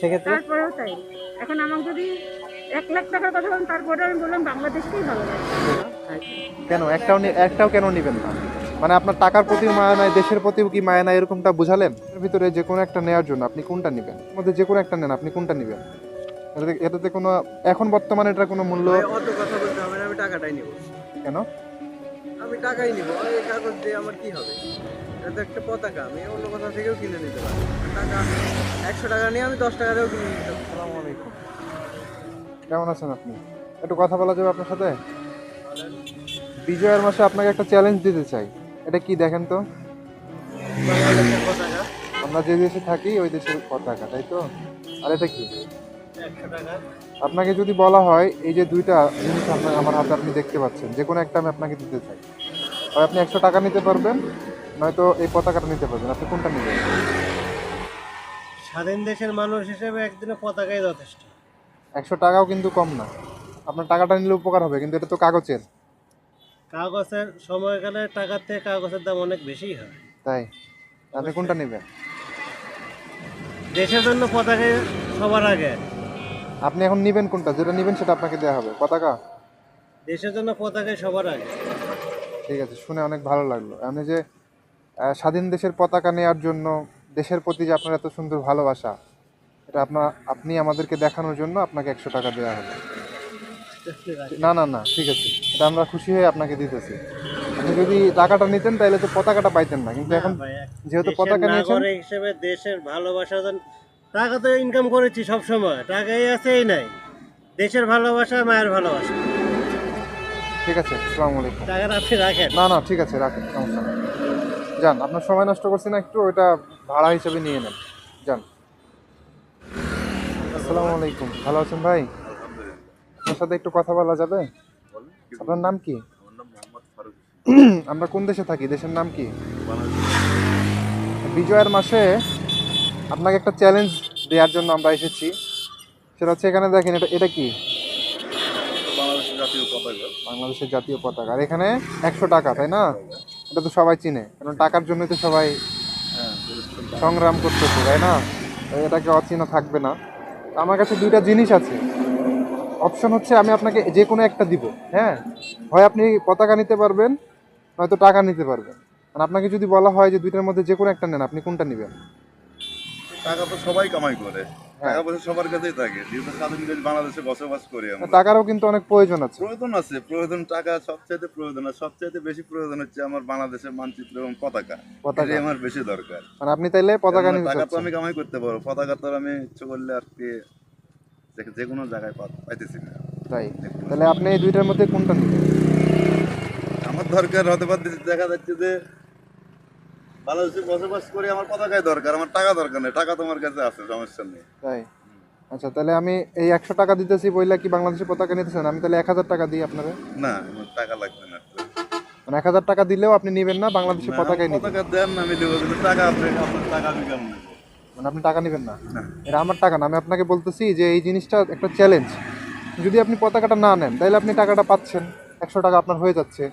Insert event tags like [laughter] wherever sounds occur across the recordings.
সেক্ষেত্রে? তারপরেও তাই। এখন আমাকে যদি এক লাখ টাকার কথা বলেন তারপরে আমি বললাম বাংলাদেশকেই ভালো কেন? একটাও নি- একটাও কেন নেবেন না? মানে আপনার টাকার প্রতি মায়া নাই দেশের প্রতিও কি মায়া নাই এরকমটা বুঝালেন? এর ভিতরে যে কোনো একটা নেওয়ার জন্য আপনি কোনটা নেবেন? মধ্যে যে কোনো একটা নেন আপনি কোনটা নেবেন? এটাতে এটাতে কোনো এখন বর্তমানে এটার কোনো মূল্য অত কথা বলতে হবে না আমি টাকাটাই নিব। কেন? আমি টাকাই নিব এই কাগজ দিয়ে আমার কি হবে? এটা তো একটা পতাকা আমি অন্য কোথাও থেকেও কিনে নিতে পারি টাকা একশো টাকা নিয়ে আমি দশ টাকাতেও কিনে নিতে পারি আসসালামু আলাইকুম। কেমন আছেন আপনি? একটু কথা বলা যাবে আপনার সাথে? বিজয়ের মাসে আপনাকে একটা চ্যালেঞ্জ দিতে চাই। এটা কি দেখেন তো? পতাকা। আমরা যে দেশে থাকি ওই দেশের পতাকা তাই তো? আর এটা কি? আপনাকে যদি বলা হয় এই যে দুইটা জিনিস আপনার আমার হাতে আপনি দেখতে পাচ্ছেন যে কোনো একটা আমি আপনাকে দিতে চাই। হয় আপনি একশো টাকা নিতে পারবেন নয়তো এই পতাকাটা নিতে পারবেন আপনি কোনটা নেবেন? স্বাধীন দেশের মানুষ হিসেবে একদিনে পতাকাই যথেষ্ট। একশো টাকাও কিন্তু কম না। আপনার টাকাটা নিলে উপকার হবে কিন্তু এটা তো কাগজের। কাগজের সময়কালে টাকার থেকে কাগজের দাম অনেক বেশি হয়। তাই? আপনি কোনটা নেবেন? দেশের জন্য পতাকাই সবার আগে। আপনি এখন নেবেন কোনটা? যেটা নেবেন সেটা আপনাকে দেওয়া হবে। পতাকা? দেশের জন্য পতাকাই সবার আগে। ঠিক আছে শুনে অনেক ভালো লাগল। আপনি যে স্বাধীন দেশের পতাকা নেওয়ার জন্য দেশের প্রতি যে আপনার এত সুন্দর ভালোবাসা এটা আপনার আপনি আমাদেরকে দেখানোর জন্য আপনাকে একশো টাকা দেওয়া হবে। না না না ঠিক আছে। এটা আমরা খুশি হয়ে আপনাকে দিতেছি। আপনি যদি টাকাটা নিতেন তাহলে তো পতাকাটা পাইতেন না। কিন্তু এখন যেহেতু পতাকা নিয়েছেন হিসেবে দেশের ভালোবাসা টাকা তো ইনকাম করেছি সব সময় টাকাই আছে এই নাই। দেশের ভালোবাসা মায়ের ভালোবাসা। ঠিক আছে আসসালামু আলাইকুম। টাকা আপনি রাখেন। না না ঠিক আছে রাখেন সমস্যা নেই। যান আপনার সময় নষ্ট করছি না একটু ওটা ভাড়া হিসেবে নিয়ে নেন। যান। আসসালামু আলাইকুম ভালো আছেন ভাই? আপনার সাথে একটু কথা বলা যাবে? আপনার নাম কি? [clears throat] আমরা কোন দেশে থাকি? দেশের নাম কি? বিজয়ের মাসে আপনাকে একটা চ্যালেঞ্জ দেওয়ার জন্য আমরা এসেছি। সেটা হচ্ছে এখানে দেখেন এটা এটা কি? বাংলাদেশের জাতীয় পতাকা। আর এখানে একশো টাকা তাই না? এটা তো সবাই চিনে। কারণ টাকার জন্য তো সবাই হ্যাঁ সংগ্রাম করতেছে তাই না? এটাকে অচেনা থাকবে না। আমার কাছে দুইটা জিনিস আছে। অপশন হচ্ছে আমি আপনাকে যে কোনো একটা দিব হ্যাঁ? হয় আপনি পতাকা নিতে পারবেন নয়তো টাকা নিতে পারবেন। মানে আপনাকে যদি বলা হয় যে দুইটার মধ্যে যে কোনো একটা নেন আপনি কোনটা নেবেন? টাকা তো সবাই কামাই করে। হ্যাঁ। টাকা পয়সা সবার কাছেই থাকে। যেহেতু স্বাধীন দেশ বাংলাদেশে বসবাস করি আমরা। টাকারও কিন্তু অনেক প্রয়োজন আছে। প্রয়োজন আছে। প্রয়োজন টাকা প্রয়োজন আর বেশি প্রয়োজন হচ্ছে আমার বাংলাদেশের মানচিত্র এবং পতাকা। পতাকা। আমার বেশি দরকার। মানে আপনি তাইলে পতাকা টাকা তো আমি কামাই করতে পারব। পতাকা তো আমি ইচ্ছে করলে আর কি যে- যে কোনো জায়গায় পাইতেছি না। তাই। তাহলে আপনি এই দুইটার মধ্যে কোনটা নেবেন? আমার দরকার হতে পারতে দেখা যাচ্ছে যে বাংলাদেশে বসবাস করি আমার পতাকায় দরকার আমার টাকা দরকার নেই টাকা তোমার কাছে আছে সমস্যা নেই। তাই? আচ্ছা তাহলে আমি এই একশো টাকা দিতেছি বইলা কি বাংলাদেশের পতাকা নিতেছেন? আমি তাহলে এক হাজার টাকা দিই আপনারে? না আমার টাকা লাগবে না। মানে এক হাজার টাকা দিলেও আপনি নেবেন না বাংলাদেশের না, পতাকাই পতাকা দেন আমি দেবো কিন্তু টাকা আপনি আপনার টাকা আমি কেমন মানে আপনি টাকা নেবেন না। এটা আমার টাকা না আমি আপনাকে বলতেছি যে এই জিনিসটা একটা চ্যালেঞ্জ যদি আপনি পতাকাটা না নেন তাহলে আপনি টাকাটা পাচ্ছেন একশো টাকা আপনার হয়ে যাচ্ছে।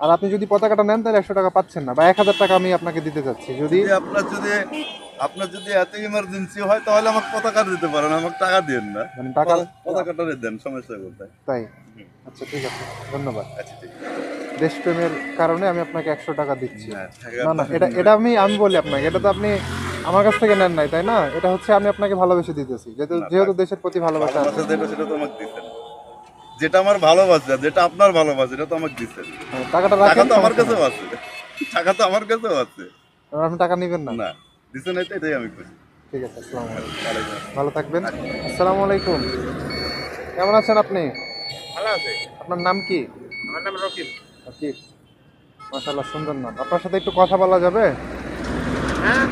আর আপনি যদি পতাকাটা নেন তাহলে একশো টাকা পাচ্ছেন না বা এক হাজার টাকা আমি আপনাকে দিতে চাচ্ছি। যদি আপনার যদি আপনার যদি এত ইমার্জেন্সি হয় তাহলে আমাকে পতাকা দিতে পারেন আমাকে টাকা দিন না। মানে টাকা পতাকাটা দেন সমস্যা কোথায় তাই? আচ্ছা ঠিক আছে ধন্যবাদ। আচ্ছা ঠিক আছে। দেশপ্রেমের কারণে আমি আপনাকে একশো টাকা দিচ্ছি। না না এটা এটা আমি আমি বলি আপনাকে এটা তো আপনি আমার কাছ থেকে নেন নাই তাই না? এটা হচ্ছে আমি আপনাকে ভালোবেসে দিতেছি যেহেতু যেহেতু দেশের প্রতি ভালোবাসা আছে। সেটা তো আমাকে দিচ্ছেন যেটা আমার ভালোবাসা যেটা আপনার ভালোবাসা এটা তো আমাকে দিচ্ছেন হ্যাঁ, টাকাটা টাকা তো আমার কাছেও আছে। টাকা তো আমার কাছেও আছে। আপনি টাকা নেবেন না? না দিচ্ছেন এটা এটাই আমি খুশি ঠিক আছে আসসালামু আলাইকুম। ভালো থাকবেন। আসসালামু আলাইকুম। কেমন আছেন আপনি? ভালো আছে। আপনার নাম কি? আমার নাম রকিব। আকিব মাশাআল্লাহ সুন্দর নাম। আপনার সাথে একটু কথা বলা যাবে? হ্যাঁ।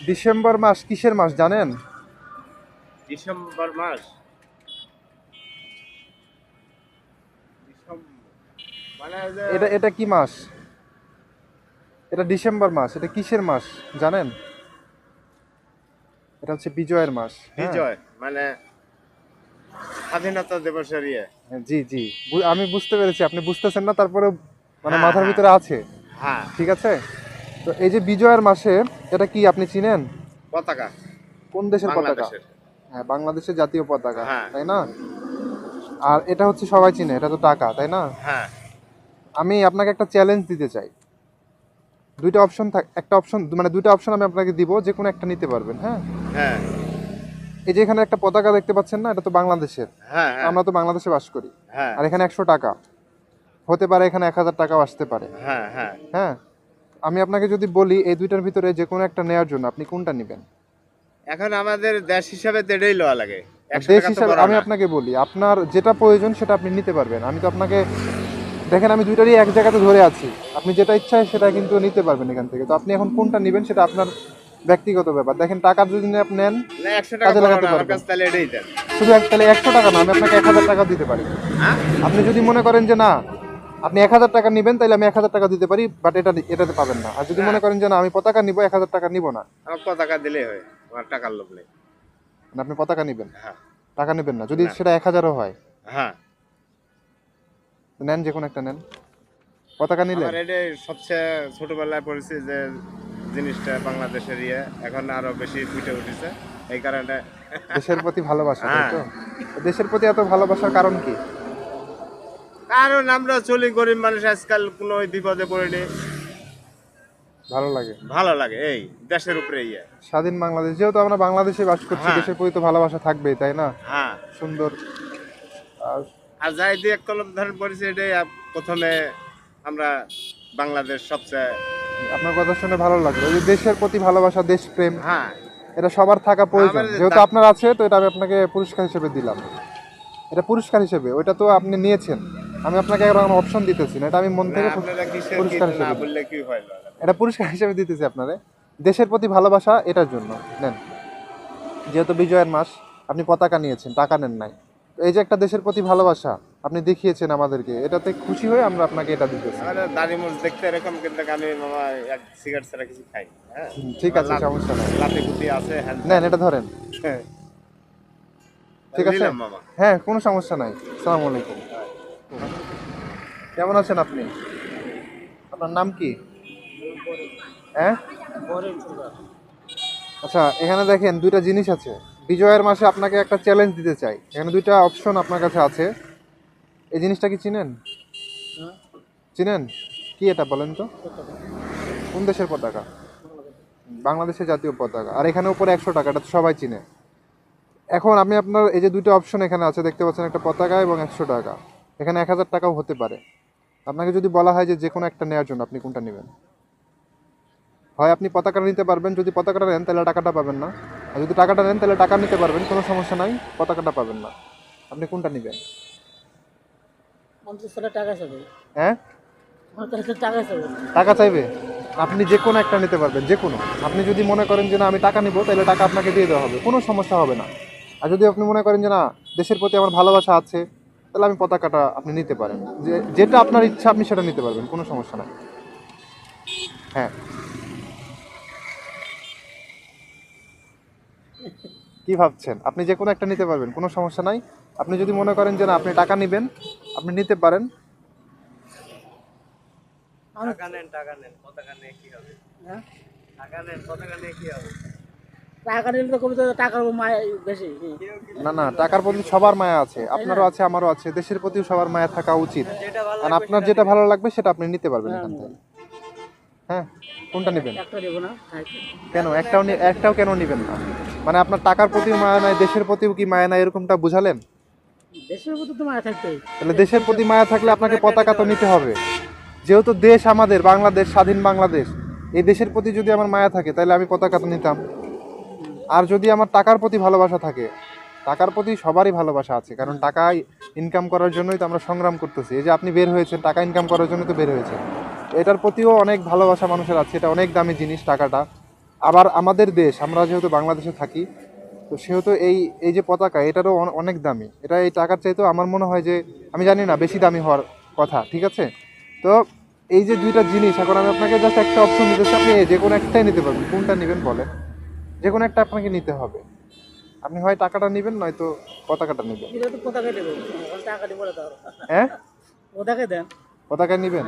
ডিসেম্বর মাস কিসের মাস জানেন? ডিসেম্বর মাস? এটা এটা কি মাস? এটা ডিসেম্বর মাস এটা কিসের মাস জানেন? এটা হচ্ছে বিজয়ের মাস হ্যাঁ? বিজয় মানে স্বাধীনতা দিবসের ইয়ে। হ্যাঁ, জি জি। আমি বুঝতে পেরেছি আপনি বুঝতেছেন না তারপরে মানে হ্যাঁ, মাথার। ভিতরে আছে। হ্যাঁ। ঠিক আছে? তো এই যে বিজয়ের মাসে এটা কি আপনি চিনেন? পতাকা। কোন দেশের পতাকা? হ্যাঁ বাংলাদেশের জাতীয় পতাকা। তাই না? আর এটা হচ্ছে সবাই চিনে এটা তো টাকা তাই না? হ্যাঁ। আমি আপনাকে একটা চ্যালেঞ্জ দিতে চাই। দুইটা অপশন থাক একটা অপশন মানে দুইটা অপশন আমি আপনাকে দিব যে কোনো একটা নিতে পারবেন হ্যাঁ? হ্যাঁ। এই যে এখানে একটা পতাকা দেখতে পাচ্ছেন না এটা তো বাংলাদেশের। হ্যাঁ হ্যাঁ। আমরা তো বাংলাদেশে বাস করি। হ্যাঁ। আর এখানে একশো টাকা। হতে পারে এখানে এক হাজার টাকাও আসতে পারে। হ্যাঁ হ্যাঁ। হ্যাঁ? আমি আপনাকে যদি বলি এই দুইটার ভিতরে যে কোনো একটা নেওয়ার জন্য আপনি কোনটা নেবেন? এখন আমাদের দেশ হিসাবে তো এটাই লওয়া লাগে দেশ হিসাবে আমি আপনাকে বলি আপনার যেটা প্রয়োজন সেটা আপনি নিতে পারবেন। আমি তো আপনাকে দেখেন আমি দুইটারই এক জায়গাতে ধরে আছি। আপনি যেটা ইচ্ছা হয় সেটা কিন্তু নিতে পারবেন এখান থেকে। তো আপনি এখন কোনটা নেবেন সেটা আপনার ব্যক্তিগত ব্যাপার। দেখেন টাকা যদি আপনি নেন কাজে লাগাতে পারবেন। শুধু এক তাহলে একশো টাকা না আমি আপনাকে এক হাজার টাকা দিতে পারি। হ্যাঁ? আপনি যদি মনে করেন যে না আপনি এক হাজার টাকা নেবেন তাহলে আমি এক হাজার টাকা দিতে পারি বাট এটা এটাতে পাবেন না। আর যদি মনে করেন যে না আমি পতাকা নিব এক হাজার টাকা নিব না। আমার পতাকা দিলে হয় আমার টাকার লোভ নেই। মানে আপনি পতাকা নেবেন? হ্যাঁ। টাকা নেবেন না। যদি সেটা এক হাজারও হয়। হ্যাঁ। নেন যে কোনো একটা নেন। পতাকা নিলে আমার সবচেয়ে ছোটবেলায় পড়েছি যে জিনিসটা বাংলাদেশের ইয়ে এখন আরও বেশি ফুটে উঠেছে। এই কারণে দেশের প্রতি ভালোবাসা তাই তো? হ্যাঁ। দেশের প্রতি এত ভালোবাসার কারণ কি? কারণ আমরা চলি গরিব মানুষ আজকাল কোনো বিপদে পড়েনি। ভালো লাগে। ভালো লাগে এই দেশের উপরে ইয়ে। স্বাধীন বাংলাদেশ যেহেতু আমরা বাংলাদেশে বাস করছি হ্যাঁ। দেশের প্রতি তো ভালোবাসা থাকবেই তাই না? হ্যাঁ। সুন্দর। আর আর যাই দিয়ে কলম ধরেন পড়েছি এটাই প্রথমে আমরা বাংলাদেশ সবচেয়ে আপনার কথা শুনে ভালো লাগল। যে দেশের প্রতি ভালোবাসা দেশপ্রেম হ্যাঁ। এটা সবার থাকা প্রয়োজন। যেহেতু আপনার আছে তো এটা আমি আপনাকে পুরস্কার হিসেবে দিলাম। এটা পুরস্কার হিসেবে ওইটা তো আপনি নিয়েছেন। আমি আপনাকে এখন অপশন দিতেছি না এটা আমি মন থেকে পুরস্কার না হিসেবে বললে কি হয়? এটা পুরস্কার হিসেবে দিতেছি আপনারে। দেশের প্রতি ভালোবাসা এটার জন্য। নেন। যেহেতু বিজয়ের মাস আপনি পতাকা নিয়েছেন টাকা নেন নাই। এই যে একটা দেশের প্রতি ভালোবাসা আপনি দেখিয়েছেন আমাদেরকে এটাতে খুশি হয়ে আমরা আপনাকে এটা দিতেছি। দাড়ি মুছ দেখতে এরকম কিন্তু আমি মামা এক সিগারেট ছাড়া কিছু খাই হ্যাঁ? ঠিক আছে সমস্যা নাই। লাতে গুতি আছে হ্যাঁ নেন এটা ধরেন। ঠিক আছে? হ্যাঁ কোনো সমস্যা নাই। সালাম আলাইকুম। কেমন আছেন আপনি? আপনার নাম কি? হ্যাঁ? আচ্ছা এখানে দেখেন দুইটা জিনিস আছে। বিজয়ের মাসে আপনাকে একটা চ্যালেঞ্জ দিতে চাই। এখানে দুইটা অপশন আপনার কাছে আছে। এই জিনিসটা কি চিনেন? চিনেন? কি এটা বলেন তো? কোন দেশের পতাকা? বাংলাদেশের জাতীয় পতাকা। আর এখানে উপরে একশো টাকা, এটা সবাই চিনে। এখন আমি আপনার এই যে দুটো অপশন এখানে আছে, দেখতে পাচ্ছেন একটা পতাকা এবং একশো টাকা। এখানে এক হাজার টাকাও হতে পারে। আপনাকে যদি বলা হয় যে যে কোনো একটা নেওয়ার জন্য আপনি কোনটা নেবেন? হয় আপনি পতাকাটা নিতে পারবেন, যদি পতাকাটা নেন, তাহলে টাকাটা পাবেন না। আর যদি টাকাটা নেন তাহলে টাকা নিতে পারবেন কোনো সমস্যা নাই পতাকাটা পাবেন না। আপনি কোনটা নেবেন? হ্যাঁ? টাকা চাইবে? আপনি যে কোনো একটা নিতে পারবেন যে কোনো। আপনি যদি মনে করেন যে না আমি টাকা নিব তাহলে টাকা আপনাকে দিয়ে দেওয়া হবে কোনো সমস্যা হবে না। আর যদি আপনি মনে করেন যে না দেশের প্রতি আমার ভালোবাসা আছে তাহলে আমি পতাকাটা আপনি নিতে পারেন। যে যেটা আপনার ইচ্ছা আপনি সেটা নিতে পারবেন কোনো সমস্যা নাই। হ্যাঁ। কি ভাবছেন? আপনি যে কোনো একটা নিতে পারবেন কোনো সমস্যা নাই। আপনি যদি মনে করেন যে না আপনি টাকা নেবেন আপনি নিতে পারেন। হ্যাঁ? না না টাকার প্রতি সবার মায়া আছে আপনারও আছে আমারও আছে দেশের প্রতিও সবার মায়া থাকা উচিত। কারণ আপনার যেটা ভালো লাগবে সেটা আপনি নিতে পারবেন এখান থেকে। হ্যাঁ কোনটা নেবেন? না কেন? একটাও একটাও কেন নেবেন না? মানে আপনার টাকার প্রতিও মায়া নাই দেশের প্রতিও কি মায়া নাই এরকমটা বুঝালেন? দেশের মতো তো মায়া থাকতেই তাহলে দেশের প্রতি মায়া থাকলে আপনাকে পতাকা তো নিতে হবে। যেহেতু দেশ আমাদের বাংলাদেশ স্বাধীন বাংলাদেশ এই দেশের প্রতি যদি আমার মায়া থাকে তাহলে আমি পতাকা তো নিতাম। আর যদি আমার টাকার প্রতি ভালোবাসা থাকে টাকার প্রতি সবারই ভালোবাসা আছে কারণ টাকা ইনকাম করার জন্যই তো আমরা সংগ্রাম করতেছি। এই যে আপনি বের হয়েছেন টাকা ইনকাম করার জন্য তো বের হয়েছেন। এটার প্রতিও অনেক ভালোবাসা মানুষের আছে এটা অনেক দামি জিনিস টাকাটা। আবার আমাদের দেশ আমরা যেহেতু বাংলাদেশে থাকি তো সেহেতু এই এই যে পতাকা এটারও অনেক দামি। এটা এই টাকার চাইতেও আমার মনে হয় যে আমি জানি না বেশি দামি হওয়ার কথা ঠিক আছে? তো এই যে দুইটা জিনিস এখন আমি আপনাকে জাস্ট একটা অপশন দিতেছি আপনি যে কোনো একটাই নিতে পারবেন কোনটা নেবেন বলেন? যে কোনো একটা আপনাকে নিতে হবে। আপনি হয় টাকাটা নেবেন নয়তো পতাকাটা নেবেন। হ্যাঁ? পতাকা দেন। পতাকা নেবেন?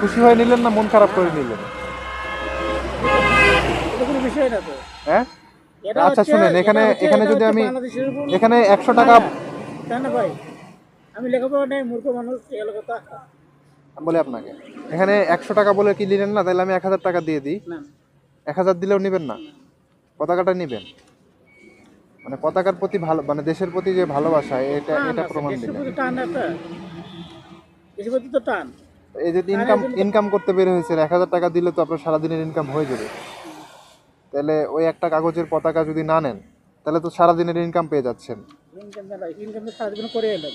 খুশি হয়ে নিলেন না মন খারাপ করে নিলেন? হ্যাঁ? আচ্ছা শুনেন এখানে এখানে যদি আমি এখানে একশো টাকা তাই ভাই? আমি লেখাপড়া নেই মূর্খ মানুষ কথা বলে আপনাকে এখানে একশো টাকা বলে কি নিলেন না তাহলে আমি এক হাজার টাকা দিয়ে দিই। এক হাজার দিলেও নেবেন না? পতাকাটা নেবেন? মানে পতাকার প্রতি ভালো মানে দেশের প্রতি যে ভালোবাসা এটা এটা প্রমাণ দিলেন। টান তো টান। এই যে ইনকাম ইনকাম করতে বের হয়েছে এক হাজার টাকা দিলে তো আপনার সারাদিনের ইনকাম হয়ে যাবে। তাহলে ওই একটা কাগজের পতাকা যদি না নেন তাহলে তো সারাদিনের ইনকাম পেয়ে যাচ্ছেন। ইনকাম ইনকাম তো সারাদিন করে এলাম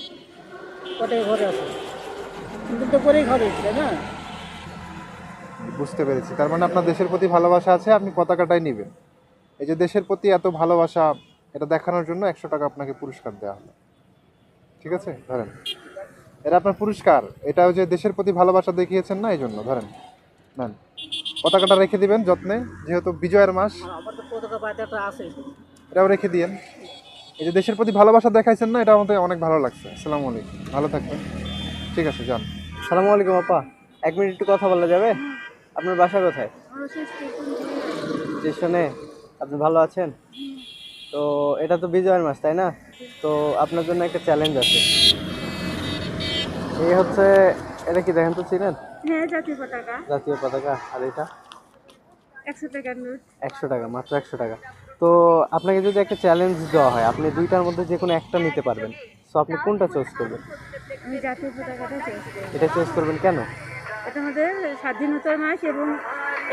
কটাই ঘরে আছে। ইনকাম তো করেই খাবে তাই না? বুঝতে পেরেছি। তার মানে আপনার দেশের প্রতি ভালোবাসা আছে আপনি পতাকাটাই নেবেন। এই যে দেশের প্রতি এত ভালোবাসা এটা দেখানোর জন্য একশো টাকা আপনাকে পুরস্কার দেওয়া হলো। ঠিক আছে? ধরেন। এটা আপনার পুরস্কার। এটা ওই যে দেশের প্রতি ভালোবাসা দেখিয়েছেন না এই জন্য ধরেন। নেন। পতাকাটা রেখে দিবেন, যত্নে, যেহেতু বিজয়ের মাস। এটাও রেখে দিয়েন। এই যে দেশের প্রতি ভালোবাসা দেখাইছেন না এটা আমাদের অনেক ভালো লাগছে। আসসালামু আলাইকুম। ভালো থাকবেন। ঠিক আছে, যান। সালামু আলাইকুম, আপা। এক মিনিট একটু কথা বলা যাবে? আপনার বাসা কোথায়? স্টেশনে। আপনি ভালো আছেন? তো এটা তো বিজয়ের মাস, তাই না? তো আপনার জন্য একটা চ্যালেঞ্জ আছে। এই হচ্ছে এটা কি দেখেন তো ছিলেন হ্যাঁ জাতীয় পতাকা। জাতীয় পতাকা আর এটা? একশো টাকা নোট। একশো টাকা মাত্র একশো টাকা। তো আপনাকে যদি একটা চ্যালেঞ্জ দেওয়া হয় আপনি দুইটার মধ্যে যে কোনো একটা নিতে পারবেন। সো আপনি কোনটা চয়েস করবেন? আমি জাতীয় পতাকাটা চয়েস করব এটা চয়েস করবেন কেন? এটা আমাদের স্বাধীনতার মাস এবং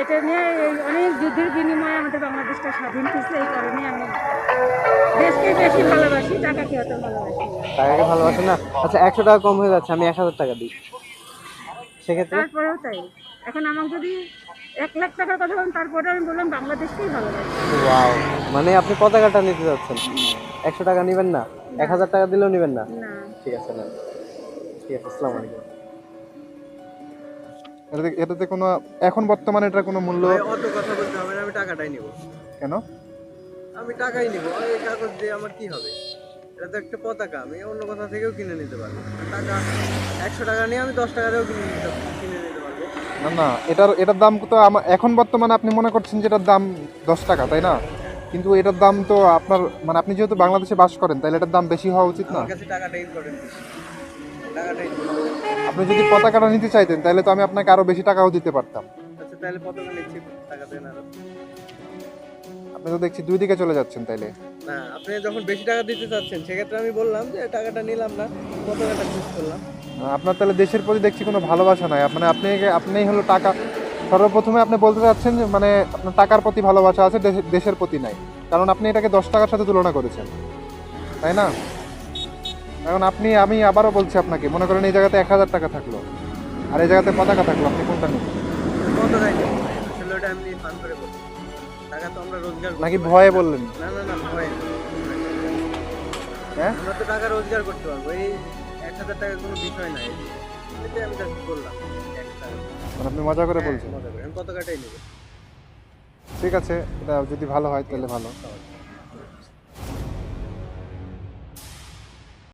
এটা নিয়ে এই অনেক যুদ্ধের বিনিময়ে আমাদের বাংলাদেশটা স্বাধীন হয়েছে এই কারণে আমি দেশকে বেশি ভালোবাসি টাকাকে অত ভালোবাসি না। টাকাকে ভালোবাসেন না? আচ্ছা একশো টাকা কম হয়ে যাচ্ছে আমি এক হাজার টাকা দিই। সেক্ষেত্রে? তারপরেও তাই। এখন আমাকে যদি এক লাখ টাকার কথা বলেন তারপরে আমি বললাম বাংলাদেশকেই ভালোবাসি। ওয়াও মানে আপনি পতাকাটা নিতে যাচ্ছেন? একশো টাকা নেবেন না? এক হাজার টাকা দিলেও নেবেন না? না। ঠিক আছে নেন ঠিক আছে আসসালামু আলাইকুম। এটাতে এটাতে কোনো এখন বর্তমানে এটার কোনো মূল্য অত কথা বলতে হবে না আমি টাকাটাই নিব। কেন? আমি টাকাই নিব এই কাগজ দিয়ে আমার কি হবে? এটা তো একটা পতাকা আমি অন্য কথা থেকেও কিনে নিতে পারব। টাকা একশো টাকা নিয়ে আমি দশ টাকা দিয়েও কিনে নিতে কিনে নিতে পারব। না না এটার এটার দাম তো আমার এখন বর্তমানে আপনি মনে করছেন যে এটার দাম দশ টাকা তাই না? কিন্তু এটার দাম তো আপনার মানে আপনি যেহেতু বাংলাদেশে বাস করেন তাহলে এটার দাম বেশি হওয়া উচিত না? টাকাটাই নিব আপনি যদি পতাকাটা নিতে চাইতেন তাহলে তো আমি আপনাকে আরও বেশি টাকাও দিতে পারতাম। আচ্ছা তাহলে পতাকা নিচ্ছি টাকা দেন আরও। আপনি তো দেখছি দুই দিকে চলে যাচ্ছেন তাইলে। না আপনি যখন বেশি টাকা দিতে চাচ্ছেন সেক্ষেত্রে আমি বললাম যে টাকাটা নিলাম না পতাকাটা চুজ করলাম। আপনার তাহলে দেশের প্রতি দেখছি কোনো ভালোবাসা নাই। মানে আপনি আপনি হলো টাকা সর্বপ্রথমে আপনি বলতে চাচ্ছেন যে মানে আপনার টাকার প্রতি ভালোবাসা আছে দেশে- দেশের প্রতি নাই। কারণ আপনি এটাকে দশ টাকার সাথে তুলনা করেছেন। তাই না? এখন আপনি আমি আবারও বলছি আপনাকে মনে করেন এই জায়গাতে এক হাজার টাকা থাকল। আর এই জায়গাতে পতাকা থাকল আপনি কোনটা নেবেন? নাকি ভয়ে বললেন? না না না ভয়। হ্যাঁ? আমরা তো টাকা রোজগার করতে পারব। এই এক হাজার টাকা কোনো বিষয় না এই এটাই আমি জাস্ট বললাম। মানে আপনি মজা করে বলছেন। মজা করে। আমি পতাকাটাই নেব। ঠিক আছে এটা যদি ভালো হয় তাহলে ভালো।